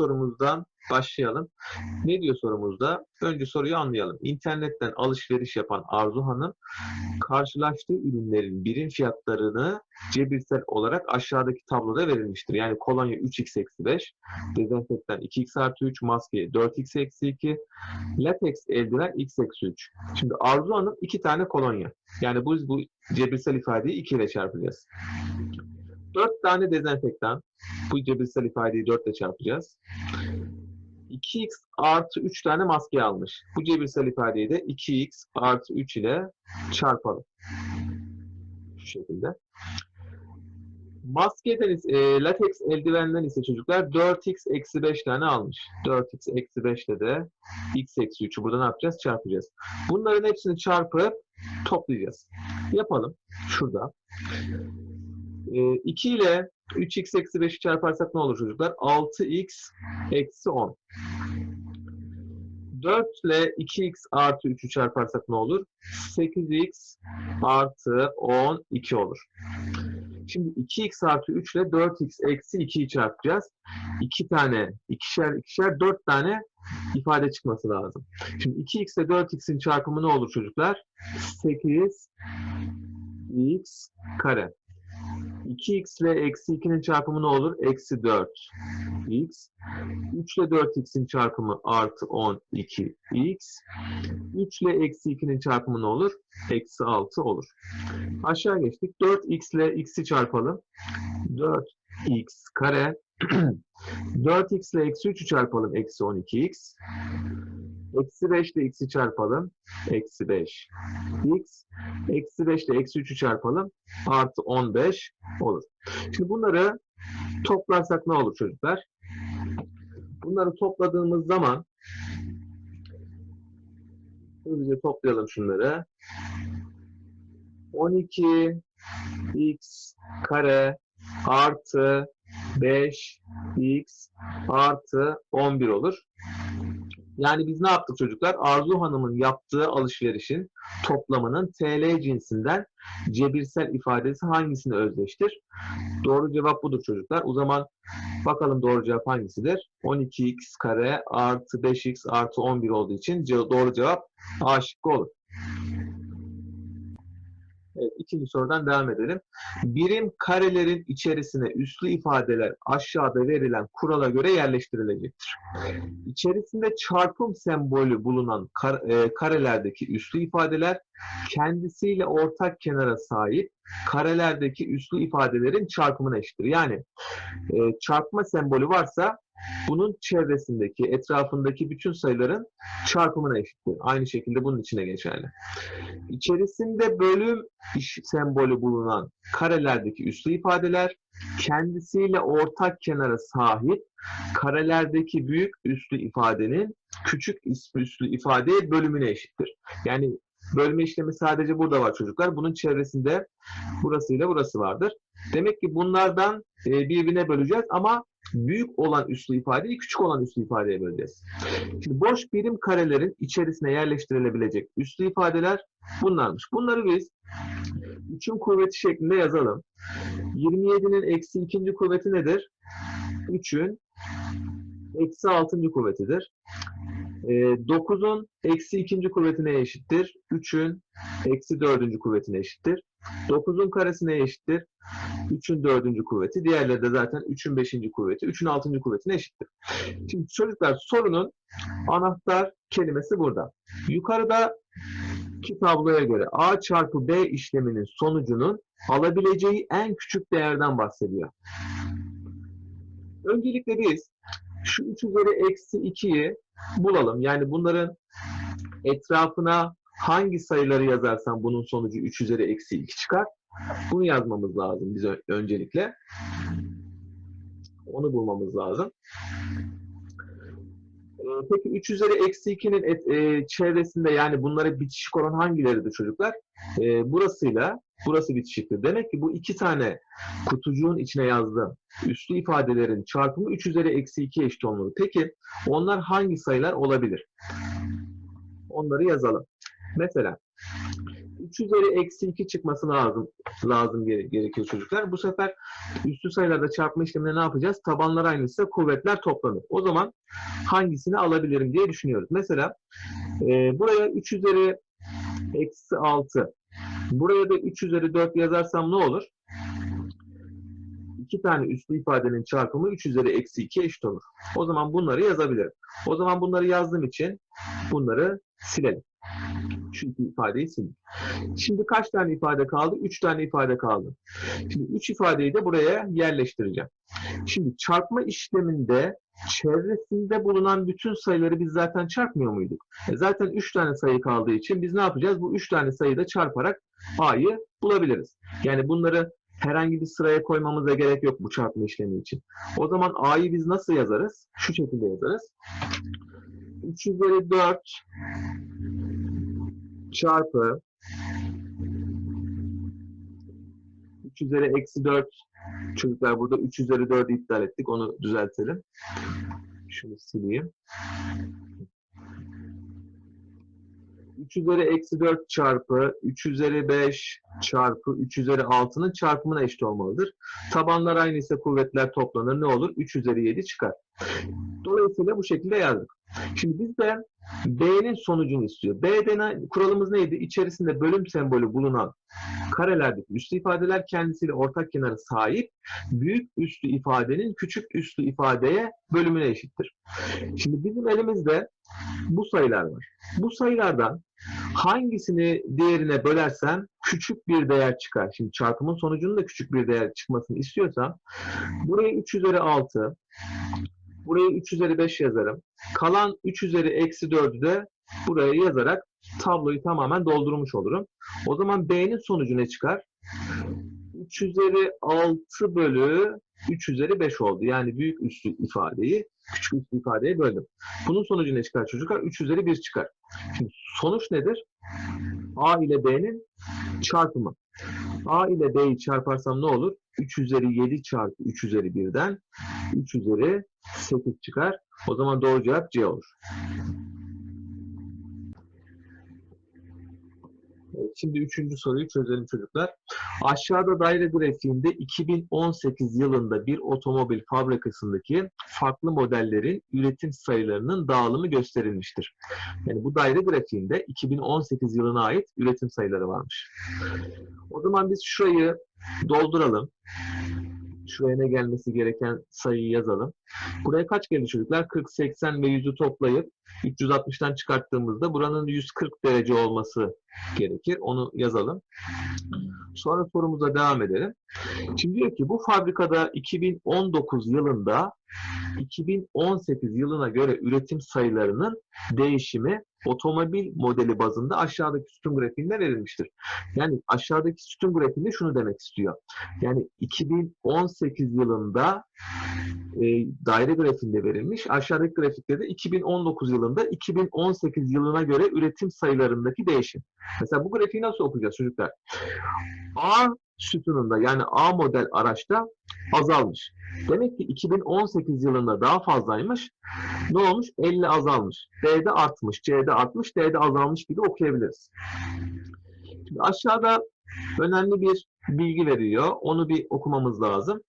sorumuzdan başlayalım. Ne diyor sorumuzda? Önce soruyu anlayalım. İnternetten alışveriş yapan Arzu Hanım karşılaştığı ürünlerin birim fiyatlarını cebirsel olarak aşağıdaki tabloda verilmiştir. Yani kolonya 3x-5, dezenfektan 2x artı 3, maske 4x-2, lateks eldiven x-3. Şimdi Arzu Hanım iki tane kolonya. Yani biz bu cebirsel ifadeyi 2 ile çarpacağız. 4 tane dezenfektan. Bu cebirsel ifadeyi 4 ile çarpacağız. 2x artı 3 tane maske almış. Bu cebirsel ifadeyi de 2x artı 3 ile çarpalım. Şu şekilde. Maskeden ise, e, lateks eldivenden ise çocuklar 4x eksi 5 tane almış. 4x eksi 5 ile de x eksi 3'ü burada ne yapacağız? Çarpacağız. Bunların hepsini çarpıp toplayacağız. Yapalım. Şurada. E, 2 ile 3x eksi 5'i çarparsak ne olur çocuklar? 6x eksi 10. 4 ile 2x artı 3'ü çarparsak ne olur? 8x artı 12 olur. Şimdi 2x artı 3 ile 4x eksi 2'yi çarpacağız. 2 tane, ikişer ikişer 4 tane ifade çıkması lazım. Şimdi 2x ile 4x'in çarpımı ne olur çocuklar? 8x kare. 2x ile eksi 2'nin çarpımı ne olur? Eksi 4x. 3 ile 4x'in çarpımı artı 12x. 3 ile eksi 2'nin çarpımı ne olur? Eksi 6 olur. Aşağı geçtik. 4x ile x'i çarpalım. 4x kare. 4x ile eksi 3'ü çarpalım. Eksi 12x. Eksi 5 ile x'i çarpalım. Eksi 5 x. Eksi 5 ile eksi 3'ü çarpalım. Artı 15 olur. Şimdi bunları toplarsak ne olur çocuklar? Bunları topladığımız zaman hızlıca toplayalım şunları. 12 x kare artı 5 x artı 11 olur. Yani biz ne yaptık çocuklar? Arzu Hanım'ın yaptığı alışverişin toplamının TL cinsinden cebirsel ifadesi hangisini özdeştir? Doğru cevap budur çocuklar. O zaman bakalım doğru cevap hangisidir? 12x kare artı 5x artı 11 olduğu için doğru cevap A şıkkı olur. Evet, ikinci sorudan devam edelim. Birim karelerin içerisine üslü ifadeler aşağıda verilen kurala göre yerleştirilecektir. İçerisinde çarpım sembolü bulunan kar, e, karelerdeki üslü ifadeler kendisiyle ortak kenara sahip karelerdeki üslü ifadelerin çarpımına eşittir. Yani e, çarpma sembolü varsa bunun çevresindeki, etrafındaki bütün sayıların çarpımına eşittir. Aynı şekilde bunun içine geçerli. İçerisinde bölüm sembolü bulunan karelerdeki üslü ifadeler kendisiyle ortak kenara sahip karelerdeki büyük üslü ifadenin küçük üslü ifadeye bölümüne eşittir. Yani bölme işlemi sadece burada var çocuklar. Bunun çevresinde burasıyla burası vardır. Demek ki bunlardan birbirine böleceğiz ama büyük olan üslü ifadeyi küçük olan üslü ifadeye böleceğiz. Şimdi boş birim karelerin içerisine yerleştirilebilecek üslü ifadeler bunlarmış. Bunları biz 3'ün kuvveti şeklinde yazalım. 27'nin eksi ikinci kuvveti nedir? 3'ün eksi altıncı kuvvetidir. 9'un eksi ikinci kuvvetine eşittir. 3'ün eksi dördüncü kuvvetine eşittir. 9'un karesi neye eşittir? 3'ün dördüncü kuvveti. Diğerleri de zaten 3'ün beşinci kuvveti. 3'ün altıncı kuvvetine eşittir. Şimdi çocuklar sorunun anahtar kelimesi burada. Yukarıda ki tabloya göre A çarpı B işleminin sonucunun alabileceği en küçük değerden bahsediyor. Öncelikle biz şu 3 üzeri eksi 2'yi bulalım. Yani bunların etrafına hangi sayıları yazarsam bunun sonucu 3 üzeri eksi 2 çıkar. Bunu yazmamız lazım biz öncelikle. Onu bulmamız lazım. Peki 3 üzeri eksi 2'nin e, çevresinde yani bunlara bitişik olan hangileridir çocuklar? E, burasıyla burası bitişiktir. Demek ki bu iki tane kutucuğun içine yazdığım üslü ifadelerin çarpımı 3 üzeri eksi 2 eşit olmalı. Peki onlar hangi sayılar olabilir? Onları yazalım. Mesela 3 üzeri eksi 2 çıkması lazım lazım gere- gerekiyor çocuklar. Bu sefer üstü sayılarda çarpma işleminde ne yapacağız? Tabanlar aynıysa kuvvetler toplanır. O zaman hangisini alabilirim diye düşünüyoruz. Mesela e, buraya 3 üzeri eksi 6 buraya da 3 üzeri 4 yazarsam ne olur? İki tane üslü ifadenin çarpımı 3 üzeri eksi 2 eşit olur. O zaman bunları yazabilirim. O zaman bunları yazdığım için bunları silelim. Şu iki ifadeyi sildim. Şimdi kaç tane ifade kaldı? 3 tane ifade kaldı. Şimdi 3 ifadeyi de buraya yerleştireceğim. Şimdi çarpma işleminde çevresinde bulunan bütün sayıları biz zaten çarpmıyor muyduk? E zaten 3 tane sayı kaldığı için biz ne yapacağız? Bu 3 tane sayıyı da çarparak A'yı bulabiliriz. Yani bunları herhangi bir sıraya koymamıza gerek yok bu çarpma işlemi için. O zaman A'yı biz nasıl yazarız? Şu şekilde yazarız. 3 üzeri 4 çarpı 3 üzeri eksi 4 çocuklar burada 3 üzeri 4'ü iptal ettik. Onu düzeltelim. Şunu sileyim. 3 üzeri eksi 4 çarpı 3 üzeri 5 çarpı 3 üzeri 6'nın çarpımına eşit olmalıdır. Tabanlar aynıysa kuvvetler toplanır. Ne olur? 3 üzeri 7 çıkar. Dolayısıyla bu şekilde yazdık. Şimdi bizden B'nin sonucunu istiyor. B'de ne- kuralımız neydi? İçerisinde bölüm sembolü bulunan karelerdeki üslü ifadeler kendisiyle ortak kenara sahip büyük üslü ifadenin küçük üslü ifadeye bölümüne eşittir. Şimdi bizim elimizde bu sayılar var. Bu sayılardan hangisini diğerine bölersem küçük bir değer çıkar. Şimdi çarpımın sonucunun da küçük bir değer çıkmasını istiyorsam buraya 3 üzeri 6 buraya 3 üzeri 5 yazarım. Kalan 3 üzeri eksi 4'ü de buraya yazarak tabloyu tamamen doldurmuş olurum. O zaman B'nin sonucu ne çıkar? 3 üzeri 6 bölü 3 üzeri 5 oldu. Yani büyük üslü ifadeyi küçük üslü ifadeye böldüm. Bunun sonucu ne çıkar çocuklar? 3 üzeri 1 çıkar. Şimdi sonuç nedir? A ile B'nin çarpımı. A ile B'yi çarparsam ne olur? 3 üzeri 7 çarpı 3 üzeri 1'den 3 üzeri 8 çıkar. O zaman doğru cevap C olur. Şimdi üçüncü soruyu çözelim çocuklar. Aşağıda daire grafiğinde 2018 yılında bir otomobil fabrikasındaki farklı modellerin üretim sayılarının dağılımı gösterilmiştir. Yani bu daire grafiğinde 2018 yılına ait üretim sayıları varmış. O zaman biz şurayı dolduralım. Şuraya ne gelmesi gereken sayıyı yazalım. Buraya kaç geldi çocuklar? 40, 80 ve 100'ü toplayıp 360'tan çıkarttığımızda buranın 140 derece olması gerekir. Onu yazalım. Sonra sorumuza devam edelim. Şimdi diyor ki bu fabrikada 2019 yılında 2018 yılına göre üretim sayılarının değişimi otomobil modeli bazında aşağıdaki sütun grafiğinde verilmiştir. Yani aşağıdaki sütun grafiğinde şunu demek istiyor. Yani 2018 yılında e, daire grafiğinde verilmiş. Aşağıdaki grafikte de 2019 yılında 2018 yılına göre üretim sayılarındaki değişim. Mesela bu grafiği nasıl okuyacağız çocuklar? A sütununda yani A model araçta azalmış. Demek ki 2018 yılında daha fazlaymış. Ne olmuş? 50 azalmış. B'de artmış, C'de artmış, D'de azalmış gibi okuyabiliriz. Şimdi aşağıda önemli bir bilgi veriyor. Onu bir okumamız lazım.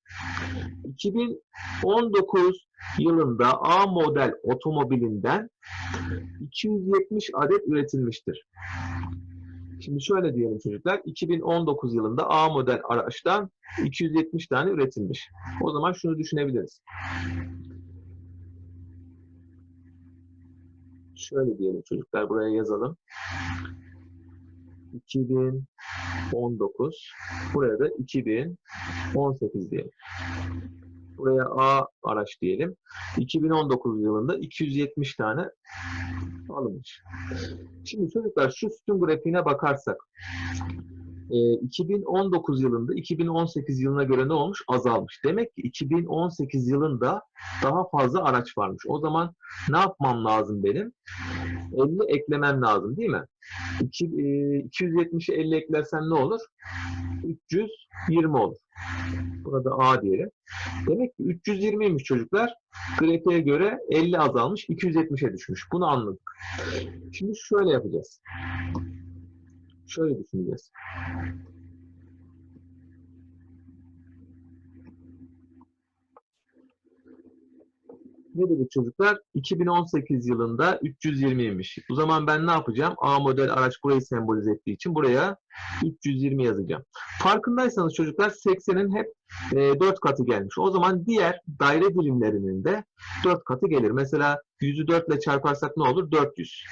2019 yılında A model otomobilinden 270 adet üretilmiştir. Şimdi şöyle diyelim çocuklar. 2019 yılında A model araçtan 270 tane üretilmiş. O zaman şunu düşünebiliriz. Şöyle diyelim çocuklar. Buraya yazalım. 2019. Buraya da 2018 diyelim. Buraya A araç diyelim. 2019 yılında 270 tane alınmış. Şimdi çocuklar şu sütun grafiğine bakarsak e, 2019 yılında 2018 yılına göre ne olmuş? Azalmış. Demek ki 2018 yılında daha fazla araç varmış. O zaman ne yapmam lazım benim? 50 eklemem lazım değil mi? İki- e, 270'e 50 eklersem ne olur? 320 olur. Burada A diyelim. Demek ki 320'ymiş çocuklar. Grafiğe göre 50 azalmış, 270'e düşmüş. Bunu anladık. Şimdi şöyle yapacağız. Şöyle düşüneceğiz. Ne dedik çocuklar? 2018 yılında 320'ymiş. O zaman ben ne yapacağım? A model araç burayı sembolize ettiği için buraya 320 yazacağım. Farkındaysanız çocuklar 80'in hep e, 4 katı gelmiş. O zaman diğer daire dilimlerinin de 4 katı gelir. Mesela 100'ü 4 ile çarparsak ne olur? 400.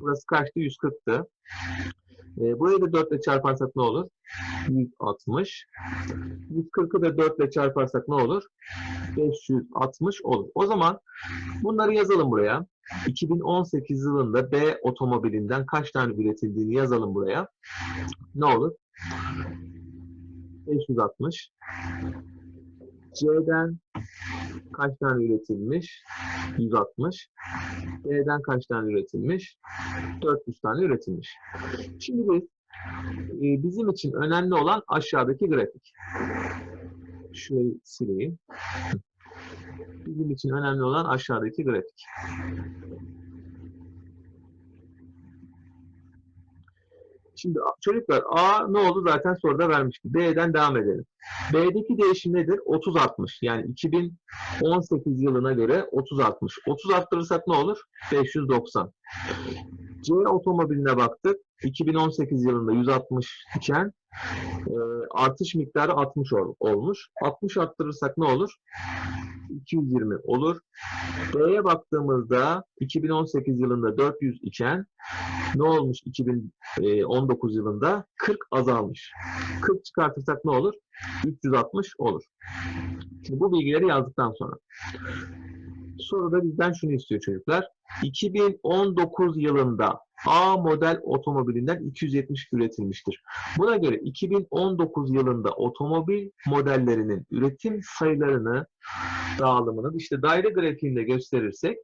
Burası kaçtı? 140'tı. E, burayı da 4 ile çarparsak ne olur? 160. 140'ı da 4 ile çarparsak ne olur? 560 olur. O zaman bunları yazalım buraya. 2018 yılında B otomobilinden kaç tane üretildiğini yazalım buraya. Ne olur? 560. C'den kaç tane üretilmiş? 160. B'den kaç tane üretilmiş? 400 tane üretilmiş. Şimdi biz e, bizim için önemli olan aşağıdaki grafik. Şurayı sileyim. Bizim için önemli olan aşağıdaki grafik. Şimdi çocuklar A ne oldu zaten soruda vermişti. B'den devam edelim. B'deki değişim nedir? 30 60. Yani 2018 yılına göre 30 60. 30 arttırırsak ne olur? 590. C otomobiline baktık. 2018 yılında 160 iken e, artış miktarı 60 ol, olmuş. 60 arttırırsak ne olur? 220 olur. B'ye baktığımızda 2018 yılında 400 iken ne olmuş 2019 yılında? 40 azalmış. 40 çıkartırsak ne olur? 360 olur. Şimdi bu bilgileri yazdıktan sonra. Soruda bizden şunu istiyor çocuklar. 2019 yılında A model otomobilinden 270 üretilmiştir. Buna göre 2019 yılında otomobil modellerinin üretim sayılarını dağılımını işte daire grafiğinde gösterirsek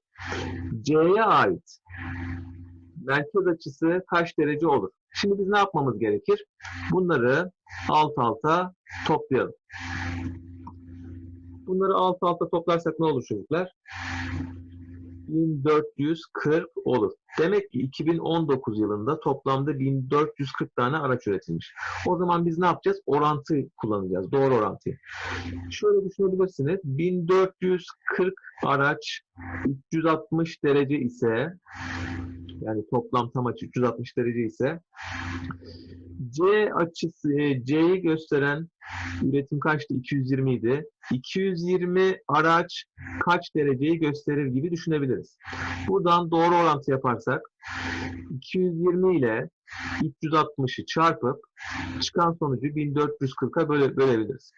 C'ye ait merkez açısı kaç derece olur? Şimdi biz ne yapmamız gerekir? Bunları alt alta toplayalım. Bunları alt alta toplarsak ne olur çocuklar? 1440 olur. Demek ki 2019 yılında toplamda 1440 tane araç üretilmiş. O zaman biz ne yapacağız? Orantı kullanacağız. Doğru orantıyı. Şöyle düşünebilirsiniz. 1440 araç 360 derece ise yani toplam tam açı 360 derece ise C açısı C'yi gösteren üretim kaçtı? 220 idi. 220 araç kaç dereceyi gösterir gibi düşünebiliriz. Buradan doğru orantı yaparsak 220 ile 360'ı çarpıp çıkan sonucu 1440'a böle, bölebiliriz.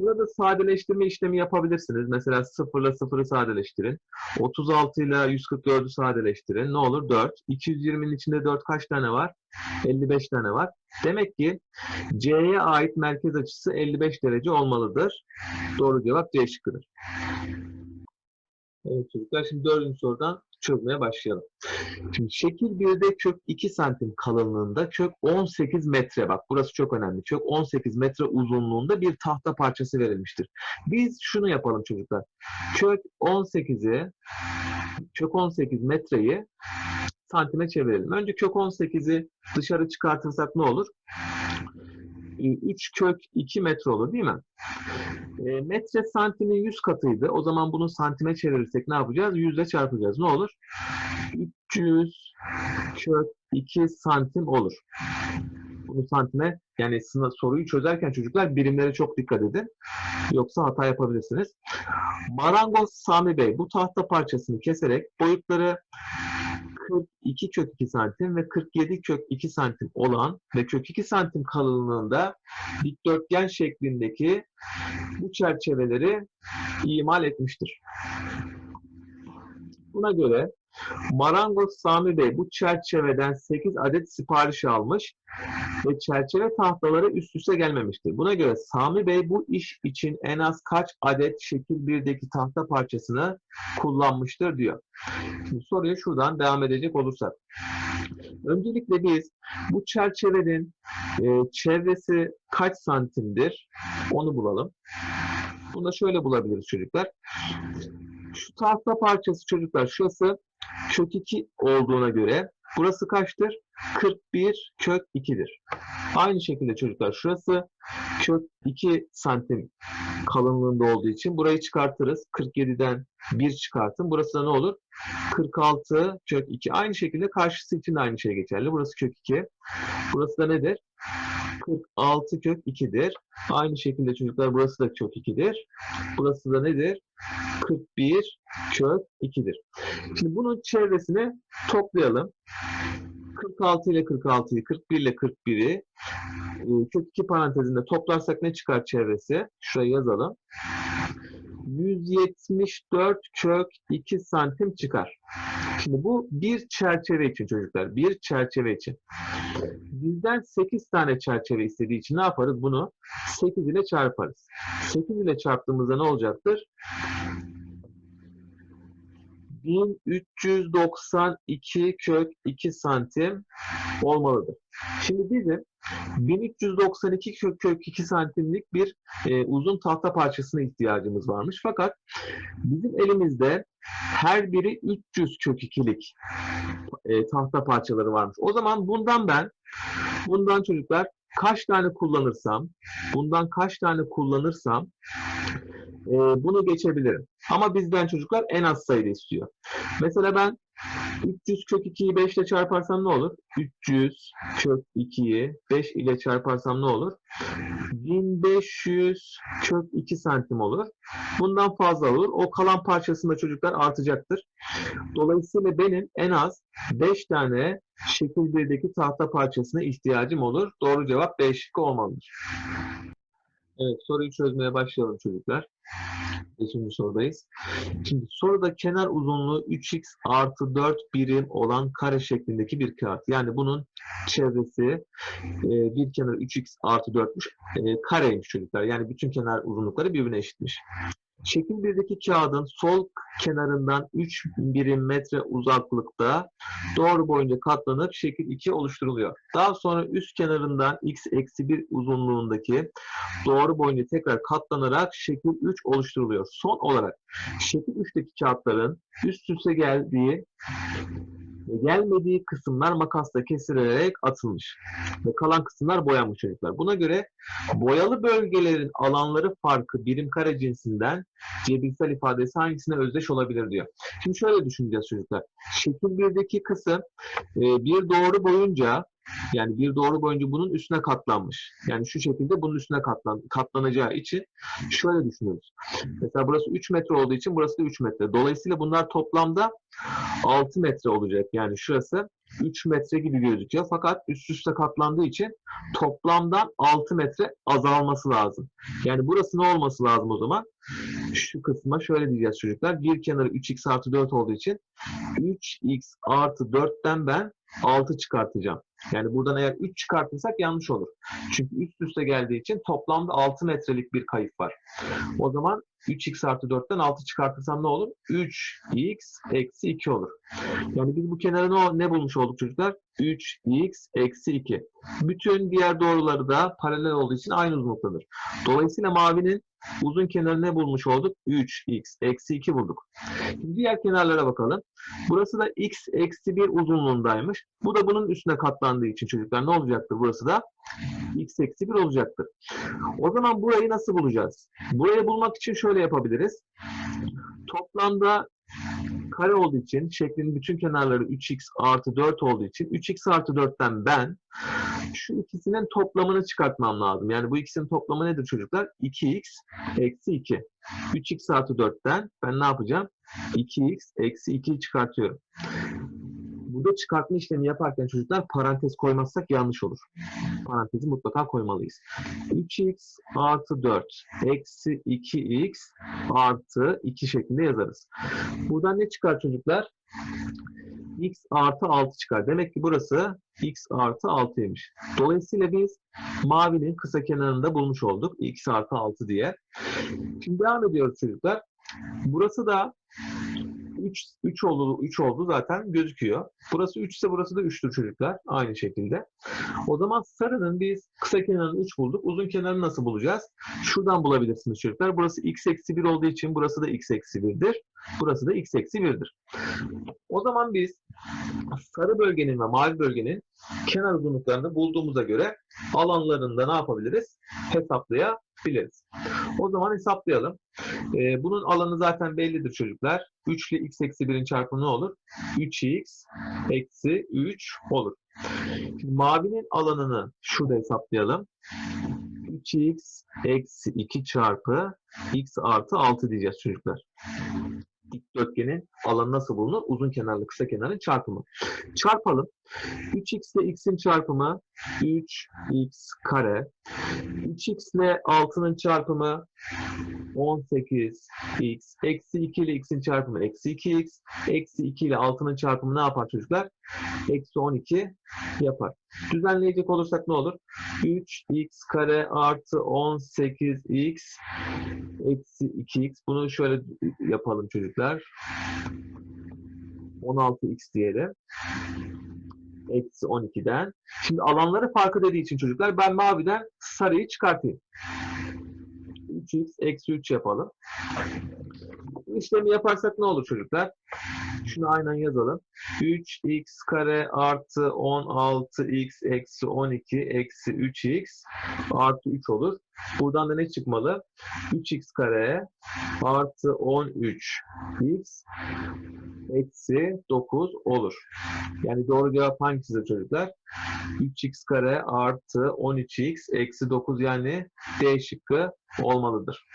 Burada sadeleştirme işlemi yapabilirsiniz. Mesela 0 ile 0'ı sadeleştirin. 36 ile 144'ü sadeleştirin. Ne olur? 4. 220'nin içinde 4 kaç tane var? 55 tane var. Demek ki C'ye ait merkez açısı 55 derece olmalıdır. Doğru cevap C şıkkıdır. Evet çocuklar şimdi dördüncü sorudan çözmeye başlayalım. Şimdi şekil 1'de kök 2 santim kalınlığında kök 18 metre bak burası çok önemli. Kök 18 metre uzunluğunda bir tahta parçası verilmiştir. Biz şunu yapalım çocuklar. Kök 18'i kök 18 metreyi santime çevirelim. Önce kök 18'i dışarı çıkartırsak ne olur? 3 kök 2 metre olur değil mi? E, metre santimin 100 katıydı. O zaman bunu santime çevirirsek ne yapacağız? 100 ile çarpacağız. Ne olur? 300 kök 2 santim olur. Bunu santime yani soruyu çözerken çocuklar birimlere çok dikkat edin. Yoksa hata yapabilirsiniz. Marangoz Sami Bey bu tahta parçasını keserek boyutları 42 kök 2 santim ve 47 kök 2 santim olan ve kök 2 santim kalınlığında dikdörtgen şeklindeki bu çerçeveleri imal etmiştir. Buna göre Marangoz Sami Bey bu çerçeveden 8 adet sipariş almış ve çerçeve tahtaları üst üste gelmemiştir. Buna göre Sami Bey bu iş için en az kaç adet şekil 1'deki tahta parçasını kullanmıştır diyor. Şimdi soruya şuradan devam edecek olursak. Öncelikle biz bu çerçevenin e, çevresi kaç santimdir onu bulalım. Bunu da şöyle bulabiliriz çocuklar. Şu tahta parçası çocuklar şurası kök 2 olduğuna göre burası kaçtır? 41 kök 2'dir. Aynı şekilde çocuklar şurası kök 2 santim kalınlığında olduğu için burayı çıkartırız. 47'den 1 çıkartın. Burası da ne olur? 46 kök 2. Aynı şekilde karşısı için de aynı şey geçerli. Burası kök 2. Burası da nedir? 46 kök 2'dir. Aynı şekilde çocuklar burası da kök 2'dir. Burası da nedir? 41 kök 2'dir. Şimdi bunun çevresini toplayalım. 46 ile 46'yı, 41 ile 41'i e, kök 2 parantezinde toplarsak ne çıkar çevresi? Şuraya yazalım. 174 kök 2 santim çıkar. Şimdi bu bir çerçeve için çocuklar. Bir çerçeve için. Bizden 8 tane çerçeve istediği için ne yaparız? Bunu 8 ile çarparız. 8 ile çarptığımızda ne olacaktır? 1392 kök 2 santim olmalıdır. Şimdi bizim 1392 kök, kök 2 santimlik bir e, uzun tahta parçasına ihtiyacımız varmış. Fakat bizim elimizde her biri 300 kök 2'lik e, tahta parçaları varmış. O zaman bundan ben, bundan çocuklar kaç tane kullanırsam, bundan kaç tane kullanırsam e, bunu geçebilirim. Ama bizden çocuklar en az sayıda istiyor. Mesela ben 300 kök 2'yi 5 ile çarparsam ne olur? 300 kök 2'yi 5 ile çarparsam ne olur? 1500 kök 2 santim olur. Bundan fazla olur. O kalan parçasında çocuklar artacaktır. Dolayısıyla benim en az 5 tane şekil 1'deki tahta parçasına ihtiyacım olur. Doğru cevap B şıkkı olmalıdır. Evet soruyu çözmeye başlayalım çocuklar. Beşinci sorudayız. Şimdi soruda kenar uzunluğu 3x artı 4 birim olan kare şeklindeki bir kağıt. Yani bunun çevresi e, bir kenar 3x artı 4'müş. E, kareymiş çocuklar. Yani bütün kenar uzunlukları birbirine eşitmiş. Şekil 1'deki kağıdın sol kenarından 3 birim metre uzaklıkta doğru boyunca katlanıp şekil 2 oluşturuluyor. Daha sonra üst kenarından x eksi 1 uzunluğundaki doğru boyunca tekrar katlanarak şekil 3 oluşturuluyor. Son olarak şekil 3'teki kağıtların üst üste geldiği gelmediği kısımlar makasla kesilerek atılmış. Ve kalan kısımlar boyanmış çocuklar. Buna göre boyalı bölgelerin alanları farkı birim kare cinsinden cebirsel ifadesi hangisine özdeş olabilir diyor. Şimdi şöyle düşüneceğiz çocuklar. Şekil 1'deki kısım e, bir doğru boyunca yani bir doğru boyunca bunun üstüne katlanmış. Yani şu şekilde bunun üstüne katlan, katlanacağı için şöyle düşünüyoruz. Mesela burası 3 metre olduğu için burası da 3 metre. Dolayısıyla bunlar toplamda 6 metre olacak. Yani şurası 3 metre gibi gözüküyor. Fakat üst üste katlandığı için toplamdan 6 metre azalması lazım. Yani burası ne olması lazım o zaman? Şu kısma şöyle diyeceğiz çocuklar. Bir kenarı 3x artı 4 olduğu için 3x artı 4'ten ben 6 çıkartacağım. Yani buradan eğer 3 çıkartırsak yanlış olur. Çünkü üst üste geldiği için toplamda 6 metrelik bir kayıp var. O zaman 3x artı 4'ten 6 çıkartırsam ne olur? 3x eksi 2 olur. Yani biz bu kenara ne, ne bulmuş olduk çocuklar? 3x eksi 2. Bütün diğer doğruları da paralel olduğu için aynı uzunluktadır. Dolayısıyla mavinin uzun kenarı ne bulmuş olduk? 3x eksi 2 bulduk. Şimdi diğer kenarlara bakalım. Burası da x eksi 1 uzunluğundaymış. Bu da bunun üstüne katlandığı için çocuklar ne olacaktır? Burası da x eksi 1 olacaktır. O zaman burayı nasıl bulacağız? Burayı bulmak için şöyle yapabiliriz. Toplamda kare olduğu için şeklin bütün kenarları 3x artı 4 olduğu için 3x artı 4'ten ben şu ikisinin toplamını çıkartmam lazım. Yani bu ikisinin toplamı nedir çocuklar? 2x eksi 2. 3x artı 4'ten ben ne yapacağım? 2x eksi 2'yi çıkartıyorum. Burada çıkartma işlemi yaparken çocuklar parantez koymazsak yanlış olur. Parantezi mutlaka koymalıyız. 3x artı 4 eksi 2x artı 2 şeklinde yazarız. Buradan ne çıkar çocuklar? x artı 6 çıkar. Demek ki burası x artı 6'ymış. Dolayısıyla biz mavinin kısa kenarında bulmuş olduk. x artı 6 diye. Şimdi devam ediyoruz çocuklar. Burası da 3 3 oldu 3 oldu zaten gözüküyor. Burası 3 ise burası da 3'tür çocuklar aynı şekilde. O zaman sarının biz kısa kenarını 3 bulduk. Uzun kenarını nasıl bulacağız? Şuradan bulabilirsiniz çocuklar. Burası x eksi 1 olduğu için burası da x eksi 1'dir. Burası da x eksi 1'dir. O zaman biz sarı bölgenin ve mavi bölgenin kenar uzunluklarını bulduğumuza göre alanlarında ne yapabiliriz? Hesaplayabiliriz. O zaman hesaplayalım. Ee, bunun alanı zaten bellidir çocuklar. 3 ile x eksi 1'in çarpımı ne olur? 3x eksi 3 olur. Şimdi mavinin alanını şurada hesaplayalım. 3x eksi 2 çarpı x artı 6 diyeceğiz çocuklar. Dikdörtgenin alanı nasıl bulunur? Uzun kenarlı kısa kenarın çarpımı. Çarpalım. 3x ile x'in çarpımı 3x kare. 3x ile 6'nın çarpımı 18x. Eksi 2 ile x'in çarpımı eksi 2x. Eksi 2 ile 6'nın çarpımı ne yapar çocuklar? Eksi 12 yapar. Düzenleyecek olursak ne olur? 3x kare artı 18x eksi 2x. Bunu şöyle yapalım çocuklar. 16x diyelim. Eksi 12'den. Şimdi alanları farkı dediği için çocuklar ben maviden sarıyı çıkartayım. 3x eksi 3 yapalım. İşlemi yaparsak ne olur çocuklar? Şunu aynen yazalım. 3x kare artı 16x eksi 12 eksi 3x artı 3 olur. Buradan da ne çıkmalı? 3x kare artı 13x eksi 9 olur. Yani doğru cevap hangisidir çocuklar? 3x kare artı 13x eksi 9 yani D şıkkı olmalıdır.